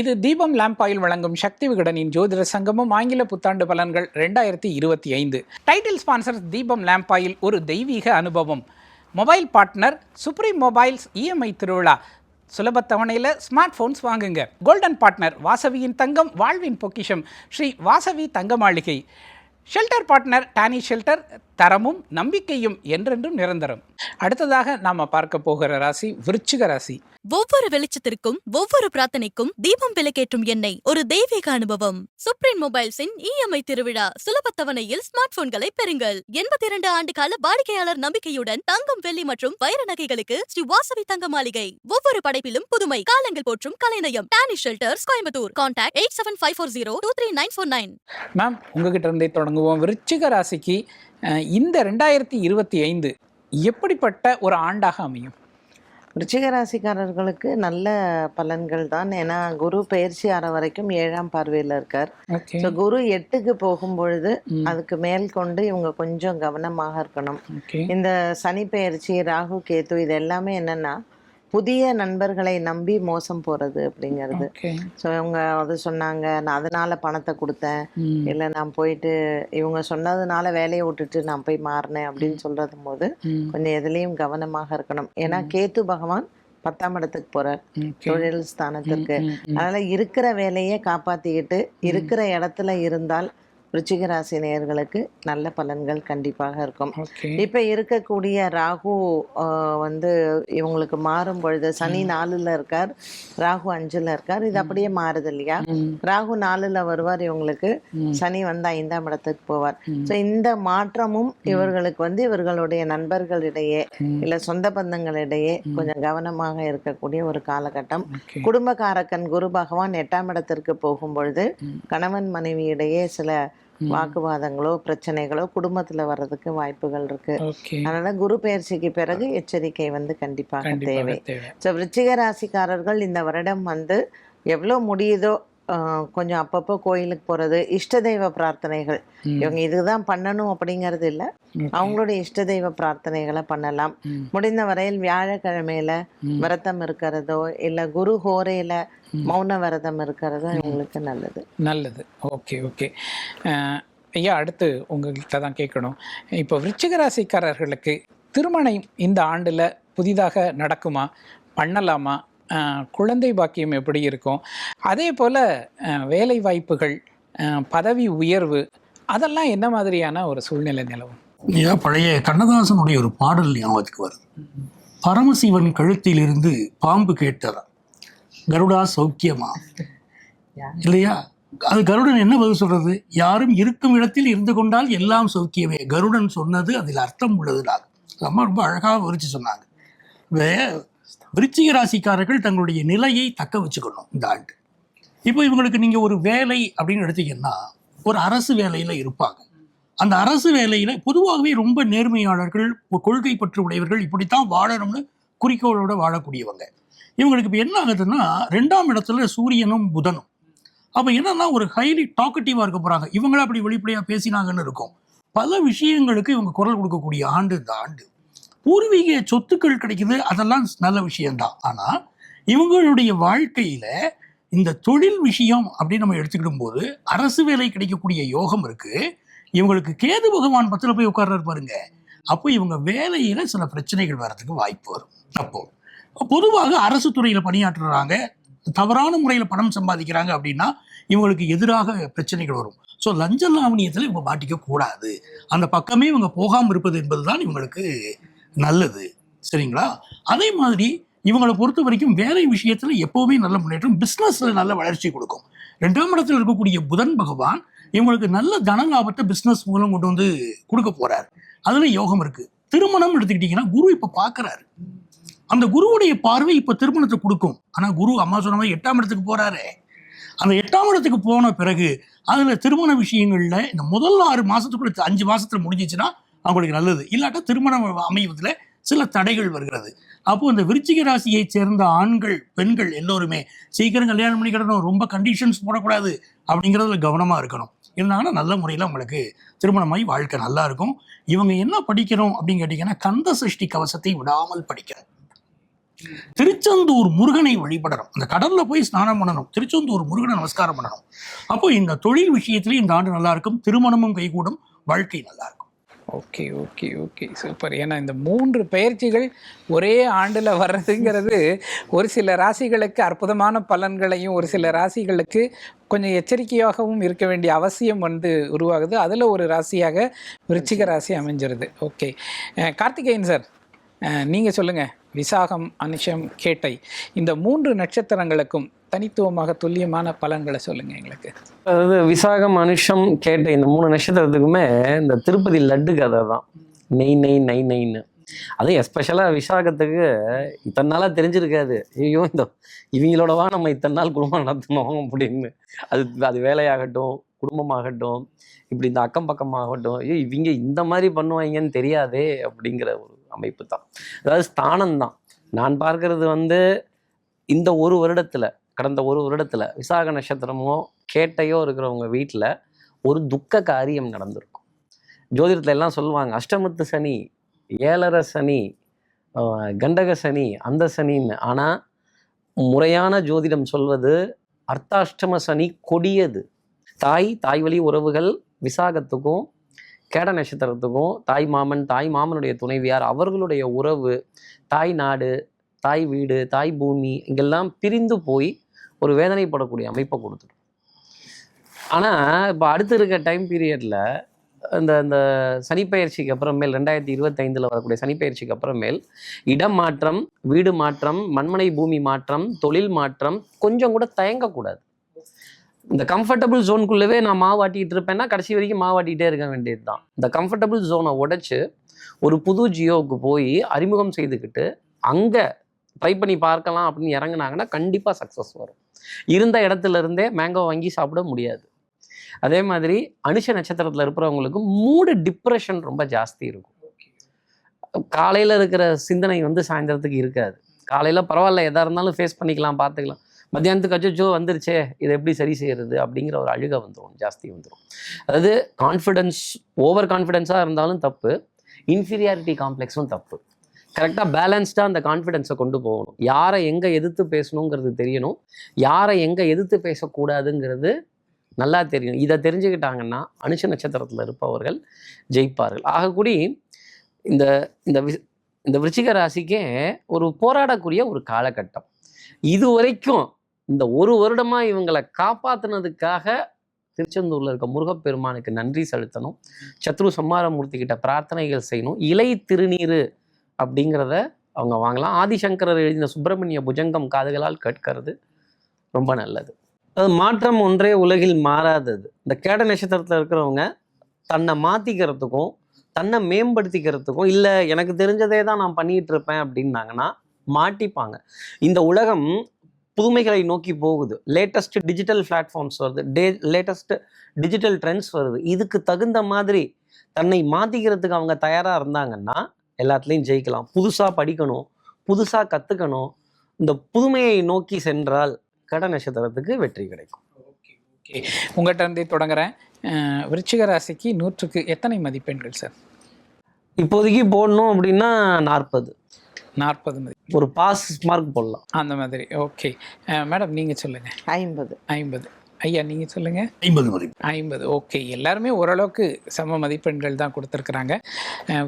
இது தீபம் லாம்பாயில் வழங்கும் சக்தி விகடனின் ஜோதிட சங்கமும் ஆங்கில புத்தாண்டு பலன்கள் ரெண்டாயிரத்தி இருபத்தி ஐந்து. டைட்டில் ஸ்பான்சர் தீபம் லாம்பாயில் ஒரு தெய்வீக அனுபவம். Mobile partner Supreme Mobiles EMI திருவிழா. சுலப தவணையில் ஸ்மார்ட் ஃபோன்ஸ் வாங்குங்க. கோல்டன் பார்ட்னர் வாசவியின் தங்கம் வாழ்வின் பொக்கிஷம். ஸ்ரீ வாசவி தங்க மாளிகை ஷெல்டர் பார்ட்னர் டானி ஷெல்டர் தரமும் நம்பிக்கையும் என்றென்றும் நிரந்தரம். அடுத்ததாக நாம் பார்க்க போகிற ராசி விருச்சிக ராசி. ஒவ்வொரு வெளிச்சத்திற்கும் ஒவ்வொரு பிரார்த்தனைக்கும் தீபம் விளக்கேற்றும் எண்ணெய் ஒரு தெய்வீக அனுபவம். சுப்ரீம் மொபைல்ஸின் இஎம்ஐ திருவிழா சுலப தவணையில் ஸ்மார்ட் போன்களை பெறுங்கள். எண்பத்தி இரண்டு ஆண்டு கால வாடிக்கையாளர் நம்பிக்கையுடன் தங்கம் வெள்ளி மற்றும் வைர நகைகளுக்கு ஸ்ரீ வாசவி தங்க மாளிகை. ஒவ்வொரு படைப்பிலும் புதுமை காலங்கள் போற்றும் கலைநயம். Danny Shelters Coimbatore. Contact eight seven five four zero two three nine four nine ma'am உங்ககிட்ட இருந்தே தொடங்குவோம். விருச்சிக ராசிக்கு இந்த ரெண்டாயிரத்தி இருபத்தி ஐந்து எப்படிப்பட்ட ஒரு ஆண்டாக அமையும்? விருச்சிக ராசிக்காரர்களுக்கு நல்ல பலன்கள் தான். ஏன்னா குரு பயிற்சி ஆற வரைக்கும் ஏழாம் பார்வையில் இருக்கார். ஸோ குரு எட்டுக்கு போகும் பொழுது. அதுக்கு மேல் கொண்டு இவங்க கொஞ்சம் கவனமாக இருக்கணும். இந்த சனி பெயர்ச்சி ராகு கேது இது எல்லாமே என்னன்னா புதிய நண்பர்களை நம்பி மோசம் போறது அப்படிங்கிறது. ஸோ இவங்க அது சொன்னாங்க நான் அதனால பணத்தை கொடுத்தேன். இல்லை நான் போயிட்டு இவங்க சொன்னதுனால வேலையை விட்டுட்டு நான் போய் மாறினேன் அப்படின்னு சொல்றது போது கொஞ்சம் எதுலேயும் கவனமாக இருக்கணும். ஏன்னா கேத்து பகவான் பத்தாம் இடத்துக்கு போறார். ஓகே. தொழில் ஸ்தானத்திற்கு. அதனால இருக்கிற வேலையை காப்பாத்திக்கிட்டு இருக்கிற இடத்துல இருந்தால் ருச்சிக ராசி நேயர்களுக்கு நல்ல பலன்கள் கண்டிப்பாக இருக்கும். இப்ப இருக்கக்கூடிய ராகு ஆஹ், வந்து இவங்களுக்கு மாறும் பொழுது சனி நாலுல இருக்கார். ராகு அஞ்சுல இருக்கார். இது அப்படியே மாறுது இல்லையா? ராகு நாலுல வருவார் இவங்களுக்கு. சனி வந்து ஐந்தாம் இடத்துக்கு போவார். ஸோ இந்த மாற்றமும் இவர்களுக்கு வந்து இவர்களுடைய நண்பர்களிடையே இல்ல சொந்த பந்தங்களிடையே கொஞ்சம் கவனமாக இருக்கக்கூடிய ஒரு காலகட்டம். குடும்பக்காரக்கன் குரு பகவான் எட்டாம் இடத்திற்கு போகும் பொழுது. கணவன் மனைவியிடையே சில வாக்குவாதங்களோ பிரச்சனைகளோ குடும்பத்துல வர்றதுக்கு வாய்ப்புகள் இருக்கு. அதனால குரு பயிற்சிக்கு பிறகு எச்சரிக்கை வந்து கண்டிப்பாக தேவை. ஸோ விருச்சிக ராசிக்காரர்கள் இந்த வருடம் வந்து எவ்வளோ முடியுதோ கொஞ்சம் அப்பப்போ கோயிலுக்கு போறது இஷ்ட தெய்வ பிரார்த்தனைகள். இவங்க இதுதான் பண்ணணும் அப்படிங்கிறது இல்லை. அவங்களுடைய இஷ்ட தெய்வ பிரார்த்தனைகளை பண்ணலாம். முடிந்த வரையில் வியாழக்கிழமையில விரதம் இருக்கிறதோ இல்ல குரு ஹோரையில. மௌன விரதம் இருக்கிறதோ இவங்களுக்கு நல்லது. நல்லது. Okay okay. ஐயா அடுத்து உங்கள்கிட்ட தான் கேட்கணும். இப்போ விருச்சிக ராசிக்காரர்களுக்கு திருமணம் இந்த ஆண்டில் புதிதாக நடக்குமா? பண்ணலாமா? குழந்தை பாக்கியம் எப்படி இருக்கும்? அதே போல் வேலை வாய்ப்புகள் பதவி உயர்வு அதெல்லாம் என்ன மாதிரியான ஒரு சூழ்நிலை நிலவும்? ஐயா பழைய கண்ணதாசனுடைய ஒரு பாடல் ஞாபகத்துக்கு வருது. பரமசிவன் கழுத்திலிருந்து பாம்பு கேட்டதா கருடா சௌக்கியமா? இல்லையா? அது கருடன் என்ன பதில் சொல்றது? யாரும் இருக்கும் இடத்தில் இருந்து கொண்டால் எல்லாம் சௌக்கியமே. கருடன் சொன்னது அதில் அர்த்தம் உள்ளதுனால நான் ரொம்ப அழகாக விரிச்சு சொன்னாங்க. வே- விருச்சிக ராசிக்காரர்கள் தங்களுடைய நிலையை தக்க வச்சுக்கணும் இந்த ஆண்டு. இப்போ இவங்களுக்கு நீங்கள் ஒரு வேலை அப்படின்னு எடுத்தீங்கன்னா ஒரு அரசு வேலையில் இருப்பாங்க. அந்த அரசு வேலையில் பொதுவாகவே ரொம்ப நேர்மையாளர்கள் கொள்கை பற்று உடையவர்கள் இப்படித்தான் வாழணும்னு குறிக்கோளோட வாழக்கூடியவங்க. இவங்களுக்கு இப்போ என்ன ஆகுதுன்னா ரெண்டாம் இடத்துல சூரியனும் புதனும். அப்போ என்னன்னா ஒரு ஹைலி டாக்கட்டிவாக இருக்க போகிறாங்க இவங்கள அப்படி வெளிப்படையாக பேசினாங்கன்னு இருக்கும். பல விஷயங்களுக்கு இவங்க குரல் கொடுக்கக்கூடிய ஆண்டு இந்த ஆண்டு. பூர்வீக சொத்துக்கள் கிடைக்குது அதெல்லாம் நல்ல விஷயம்தான். ஆனால் இவங்களுடைய வாழ்க்கையில் இந்த தொழில் விஷயம் அப்படின்னு நம்ம எடுத்துக்கிடும் போது அரசு வேலை கிடைக்கக்கூடிய யோகம் இருக்குது இவங்களுக்கு கேது பகவான் பத்தில் போய் உட்கார்றாரு பாருங்க. அப்போ இவங்க வேலையில் சில பிரச்சனைகள் வர்றதுக்கு வாய்ப்பு வரும். அப்போ பொதுவாக அரசு துறையில் பணியாற்றுறாங்க. தவறான முறையில் பணம் சம்பாதிக்கிறாங்க அப்படின்னா இவங்களுக்கு எதிராக பிரச்சனைகள் வரும். ஸோ லஞ்ச லாவணியத்தில் இவங்க மாட்டிக்க கூடாது அந்த பக்கமே இவங்க போகாமல் இருப்பது என்பது தான் இவங்களுக்கு நல்லது. சரிங்களா? அதே மாதிரி இவங்களை பொறுத்த வரைக்கும் வேலை விஷயத்தில் எப்போவுமே நல்ல முன்னேற்றம் பிஸ்னஸில் நல்ல வளர்ச்சி கொடுக்கும். ரெண்டாம் இடத்துல இருக்கக்கூடிய புதன் பகவான் இவங்களுக்கு நல்ல தன லாபத்தை பிஸ்னஸ் மூலம் கொண்டு வந்து கொடுக்க போகிறார் அதில் யோகம் இருக்குது திருமணம் எடுத்துக்கிட்டிங்கன்னா குரு இப்போ பார்க்குறாரு அந்த குருவுடைய பார்வை இப்போ திருமணத்தை கொடுக்கும். ஆனால் குரு அம்மா சொன்ன மாதிரி எட்டாம் இடத்துக்கு போகிறாரே அந்த எட்டாம் இடத்துக்கு போன பிறகு அதில் திருமண விஷயங்களில் இந்த முதல் ஆறு மாதத்துக்குள்ள அஞ்சு மாதத்தில் முடிஞ்சிச்சுன்னா அவங்களுக்கு நல்லது. இல்லாட்டா திருமணம் அமைவதில் சில தடைகள் வருகிறது. அப்போ இந்த விருச்சிக ராசியை சேர்ந்த ஆண்கள் பெண்கள் எல்லோருமே சீக்கிரம் கல்யாணம் பண்ணிக்கிடணும் ரொம்ப கண்டிஷன்ஸ் போடக்கூடாது அப்படிங்கிறதுல கவனமாக இருக்கணும். இருந்தாங்கன்னா நல்ல முறையில் உங்களுக்கு திருமணமாகி வாழ்க்கை நல்லா இருக்கும். இவங்க என்ன படிக்கிறோம் அப்படின்னு கேட்டிங்கன்னா கந்த சஷ்டி கவசத்தை விடாமல் படிக்கிறோம் திருச்செந்தூர் முருகனை வழிபடணும். அந்த கடல்ல போய் ஸ்நானம் பண்ணணும். திருச்செந்தூர் முருகனை நமஸ்காரம் பண்ணணும். அப்போ இந்த தொழில் விஷயத்திலேயே இந்த ஆண்டு நல்லா இருக்கும். திருமணமும் கைகூடும். வாழ்க்கை நல்லா இருக்கும். Okay okay okay. சூப்பர். ஏன்னா இந்த மூன்று பயிற்சிகள் ஒரே ஆண்டில் வர்றதுங்கிறது ஒரு சில ராசிகளுக்கு அற்புதமான பலன்களையும் ஒரு சில ராசிகளுக்கு கொஞ்சம் எச்சரிக்கையாகவும் இருக்க வேண்டிய அவசியம் வந்து உருவாகுது. அதில் ஒரு ராசியாக விருச்சிக ராசி அமைஞ்சிருது. ஓகே. கார்த்திகேயன் சார் நீங்கள் சொல்லுங்கள் விசாகம் அனுஷம் கேட்டை. இந்த மூன்று நட்சத்திரங்களுக்கும் தனித்துவமாக துல்லியமான பலன்களை சொல்லுங்கள் எங்களுக்கு. அதாவது விசாகம் அனுஷம் கேட்ட இந்த மூணு நட்சத்திரத்துக்குமே இந்த திருப்பதி லட்டு கதை தான். நெய் நெய் நை நெய்ன்னு அதுவும் எஸ்பெஷலாக விசாகத்துக்கு இத்தனை நாளாக தெரிஞ்சிருக்காது. ஐயோ இந்த இவங்களோடவா நம்ம இத்தனை நாள் குடும்பம் நடத்தணும் அப்படின்னு. அது அது வேலையாகட்டும் குடும்பமாகட்டும் இப்படி இந்த அக்கம் பக்கமாகட்டும் ஐயோ இவங்க இந்த மாதிரி பண்ணுவாங்கன்னு தெரியாதே அப்படிங்கிற ஒரு அமைப்பு தான். அதாவது ஸ்தானம் தான். நான் பார்க்கறது வந்து இந்த ஒரு வருடத்தில் கடந்த ஒரு வருடத்தில் விசாக நட்சத்திரமோ கேட்டையோ இருக்கிறவங்க வீட்டில் ஒரு துக்க காரியம் நடந்திருக்கும். ஜோதிடத்துல எல்லாம் சொல்லுவாங்க அஷ்டமத்து சனி ஏழரை சனி கண்டக சனி அந்த சனின்னு. ஆனால் முறையான ஜோதிடம் சொல்வது அர்த்தாஷ்டம சனி கொடியது. தாய் தாய் வழி உறவுகள் விசாகத்துக்கும் கேட நட்சத்திரத்துக்கும் தாய் மாமன் தாய் மாமனுடைய துணைவியார் அவர்களுடைய உறவு தாய் நாடு தாய் வீடு தாய் பூமி இங்கெல்லாம் பிரிந்து போய் ஒரு வேதனைப்படக்கூடிய அமைப்பை கொடுத்துடும் ஆனால் இப்போ அடுத்து இருக்க டைம் பீரியடில் இந்த இந்த சனிப்பெயர்ச்சிக்கு அப்புறமேல் ரெண்டாயிரத்தி இருபத்தைந்தில் வரக்கூடிய சனிப்பெயர்ச்சிக்கு அப்புறமேல் இடம் மாற்றம் வீடு மாற்றம் மண்மனை பூமி மாற்றம் தொழில் மாற்றம் கொஞ்சம் கூட தயங்கக்கூடாது. இந்த கம்ஃபர்டபுள் ஜோனுக்குள்ளவே நான் மாவாட்டிகிட்டு இருப்பேன்னா கடைசி வரைக்கும் மாவாட்டிகிட்டே இருக்க வேண்டியது தான் இந்த கம்ஃபர்டபுள் ஜோனை உடைச்சு ஒரு புது ஜியோவுக்கு போய் அறிமுகம் செய்துக்கிட்டு அங்கே ட்ரை பண்ணி பார்க்கலாம் அப்படின்னு இறங்குனாங்கன்னா கண்டிப்பாக சக்ஸஸ் வரும். இருந்த இடத்துல இருந்தே மேங்கோ வாங்கி சாப்பிட முடியாது. அதே மாதிரி அனுஷ நட்சத்திரத்தில் இருக்கிறவங்களுக்கு மூடு டிப்ரெஷன் ரொம்ப ஜாஸ்தி இருக்கும். காலையில் இருக்கிற சிந்தனை வந்து சாயந்தரத்துக்கு இருக்காது. காலையில் பரவாயில்ல எதாக இருந்தாலும் ஃபேஸ் பண்ணிக்கலாம் பார்த்துக்கலாம். மத்தியானத்துக்கு அச்சோ வந்துருச்சே இதை எப்படி சரி செய்யறது அப்படிங்கிற ஒரு அழுகை வந்துடும் ஜாஸ்தி வந்துடும் அதாவது கான்ஃபிடென்ஸ் ஓவர் கான்ஃபிடென்ஸாக இருந்தாலும் தப்பு. இன்ஃபீரியாரிட்டி காம்ப்ளெக்ஸும் தப்பு. கரெக்டாக பேலன்ஸ்டாக அந்த கான்ஃபிடென்ஸை கொண்டு போகணும். யாரை எங்கே எதிர்த்து பேசணுங்கிறது தெரியணும். யாரை எங்கே எதிர்த்து பேசக்கூடாதுங்கிறது நல்லா தெரியும் இதை தெரிஞ்சுக்கிட்டாங்கன்னா அனுஷ நட்சத்திரத்தில் இருப்பவர்கள் ஜெயிப்பார்கள். ஆகக்கூடி இந்த இந்த வி- இந்த விருச்சிக ராசிக்கே ஒரு போராடக்கூடிய ஒரு காலகட்டம். இது வரைக்கும் இந்த ஒரு வருடமாக இவங்களை காப்பாற்றினதுக்காக திருச்செந்தூரில் இருக்க முருகப்பெருமானுக்கு நன்றி செலுத்தணும். சத்ரு சம்மாரமூர்த்தி கிட்ட பிரார்த்தனைகள் செய்யணும். இலை திருநீர் அப்படிங்கிறத அவங்க வாங்கலாம். ஆதிசங்கரர் எழுதின சுப்பிரமணிய புஜங்கம் காதுகளால் கேட்கறது. ரொம்ப நல்லது. அது மாற்றம் ஒன்றே உலகில் மாறாதது. இந்த கேட நட்சத்திரத்தில் இருக்கிறவங்க தன்னை மாற்றிக்கிறதுக்கும் தன்னை மேம்படுத்திக்கிறதுக்கும் இல்லை எனக்கு தெரிஞ்சதே தான் நான் பண்ணிகிட்டு இருப்பேன் அப்படின்னாங்கன்னா மாட்டிப்பாங்க. இந்த உலகம் புதுமைகளை நோக்கி போகுது. லேட்டஸ்ட் டிஜிட்டல் பிளாட்ஃபார்ம்ஸ் வருது. டே லேட்டஸ்ட் டிஜிட்டல் ட்ரெண்ட்ஸ் வருது. இதுக்கு தகுந்த மாதிரி தன்னை மாற்றிக்கிறதுக்கு அவங்க தயாராக இருந்தாங்கன்னா எல்லாத்துலேயும் ஜெயிக்கலாம். புதுசாக படிக்கணும் புதுசாக கற்றுக்கணும் இந்த புதுமையை நோக்கி சென்றால் கட நட்சத்திரத்துக்கு வெற்றி கிடைக்கும். ஓகே உங்கள்கிட்ட இருந்தே தொடங்குறேன். விருச்சிக ராசிக்கு நூற்றுக்கு எத்தனை மதிப்பெண்கள் சார்? இப்போதைக்கு போடணும் அப்படின்னா நாற்பது. நாற்பது மதி ஒரு பாஸ் மார்க் போடலாம். அந்த மாதிரி. ஓகே. மேடம் நீங்கள் சொல்லுங்கள் ஐம்பது. ஐம்பது. ஐயா நீங்கள் சொல்லுங்கள் ஐம்பது மதிப்பு. ஐம்பது. ஓகே. எல்லாருமே ஓரளவுக்கு சம மதிப்பெண்கள் தான் கொடுத்துருக்குறாங்க.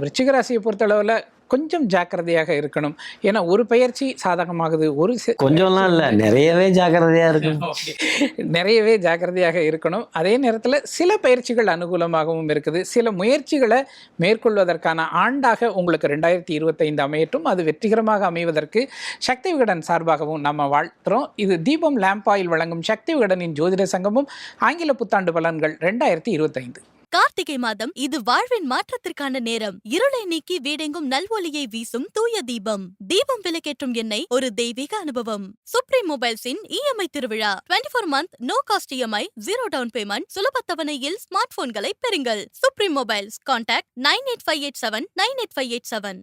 விருச்சிக ராசியை பொறுத்தளவில் கொஞ்சம் ஜாக்கிரதையாக இருக்கணும். ஏன்னா ஒரு பயிற்சி சாதகமாகுது ஒரு கொஞ்சம்லாம் இல்லை நிறையவே ஜாக்கிரதையா இருக்கும் Okay. நிறையவே ஜாக்கிரதையாக இருக்கணும். அதே நேரத்தில் சில பயிற்சிகள் அனுகூலமாகவும் இருக்குது. சில முயற்சிகளை மேற்கொள்வதற்கான ஆண்டாக உங்களுக்கு ரெண்டாயிரத்தி இருபத்தைந்து அமையட்டும். அது வெற்றிகரமாக அமைவதற்கு சக்தி விகடன் சார்பாகவும் நம்ம வாழ்த்துறோம். இது தீபம் லேம்ப் ஆயில் வழங்கும் சக்தி விகடனின் ஜோதிட சங்கமும் ஆங்கில புத்தாண்டு பலன்கள் ரெண்டாயிரத்தி இருபத்தைந்து. கார்த்திகை மாதம் இது வாழ்வின் மாற்றத்திற்கான நேரம். இருளை நீக்கி வீடெங்கும் நல்வொலியை வீசும் தூய தீபம். தீபம் விலக்கேற்றும் எண்ணெய் ஒரு தெய்வீக அனுபவம். சுப்ரீம் மொபைல்ஸின் இஎம்ஐ திருவிழா. 24 four month no cost EMI zero down payment சுலபத்தவணையில் smart போன்களை பெறுங்கள். Supreme Mobiles contact nine eight five eight seven nine eight five eight seven